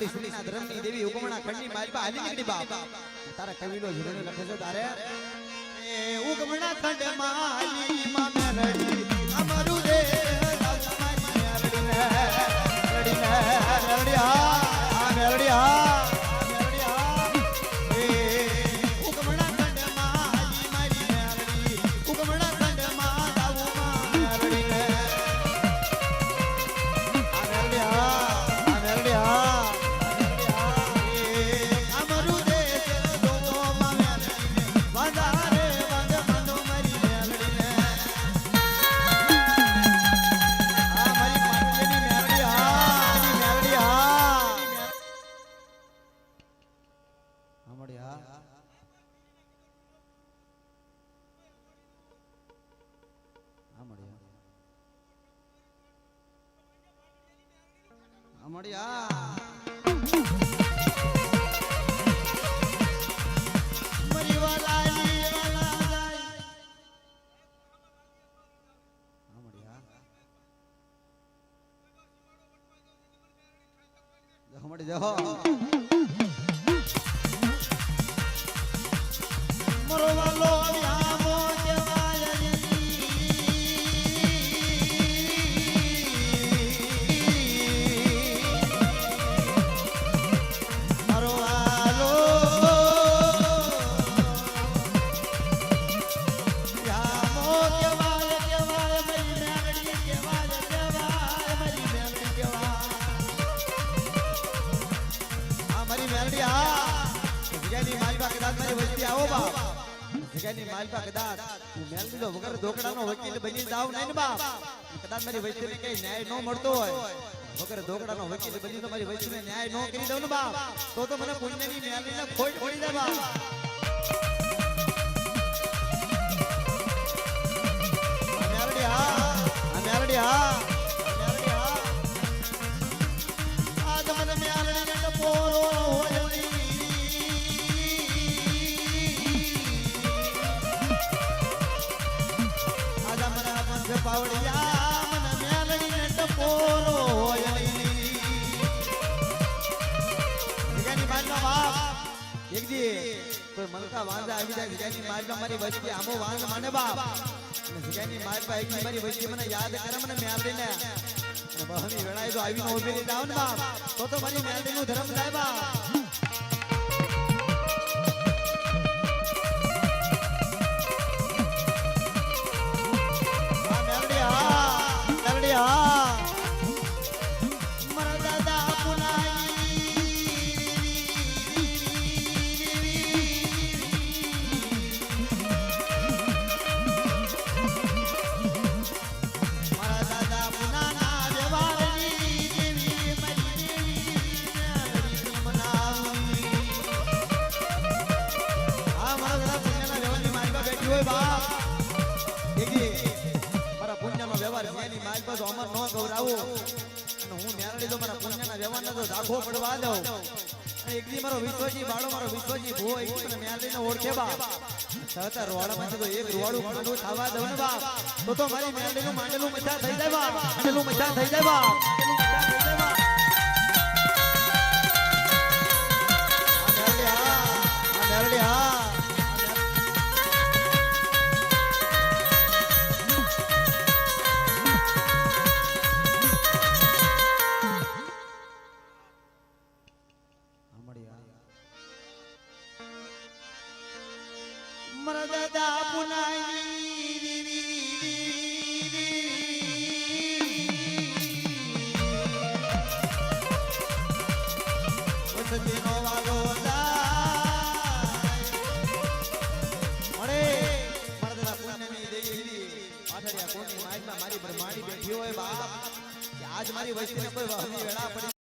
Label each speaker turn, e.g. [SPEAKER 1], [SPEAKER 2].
[SPEAKER 1] ખાનોડી સુરીના ધર્મની દેવી ઉગમણા ખંડની માલપા હાલી નીકળી બાપ. તારા કવિનો ઝૂલણો લખે છે તારે? ઉગમણા ખંડ માલી માં મેરડી જાય આમડી હા હમણાં જગ્યાની માલપા કદાચ મારી વસ્તી આવો બાપ. જગ્યાની માલપા કદાચ હું મેલ દીધો વગર ધોકડાનો વકીલ બની જાવ નહીં બાપ. કદાચ મારી વસ્તીને કઈ ન્યાય ન મળતો હોય. વગર ધોકડાનો વકીલ બની તો મારી વસ્તીને ન્યાય ન કરી દઉં ને બાપ. તો તો મને પુણ્યની મેલડીને ખોટ પડી દે બાપ. પાવડિયા મને મ્યાલડીને ટપોરો હોયલી. વિજયની માલમાં બાપ એક દી કોઈ મલકા વાંદા આવી જાય વિજયની માલમાં મારી વસ્તી આમો વાંદ માને બાપ અને વિજયની માલમાં એક મારી વસ્તી મને યાદ કરે મને મ્યાલડીને અને બહની વેળાએ તો આવીને રહી જાવ ને બાપ તો તો મારી મેલડીનું ધર્મ થાય બાપ હોય બાપ એક મારા પુણ્યનો વ્યવહાર જેની માલિકા તો અમર ન ગૌરાવું અને હું મેરડી તો મારા પુણ્યના વ્યવહારને તો ઝાંખો પડવા દઉં અને એક દી મારો વિશ્વજી બાળો મારો વિશ્વજી ભો એક દી મને તો એક રોવાડું માંડવું થવા તો મારી મેરડીનું માંડેલું મજા થઈ જાય બાપ મચા થઈ જાય મરદા પુનાઈ વાગો મળે મરદા પુણ્યની દેવી મારી મારી બ્રહ્માણી બેઠી હોય બાપ આજ મારી વસ્તીને કોઈ વેળા પડી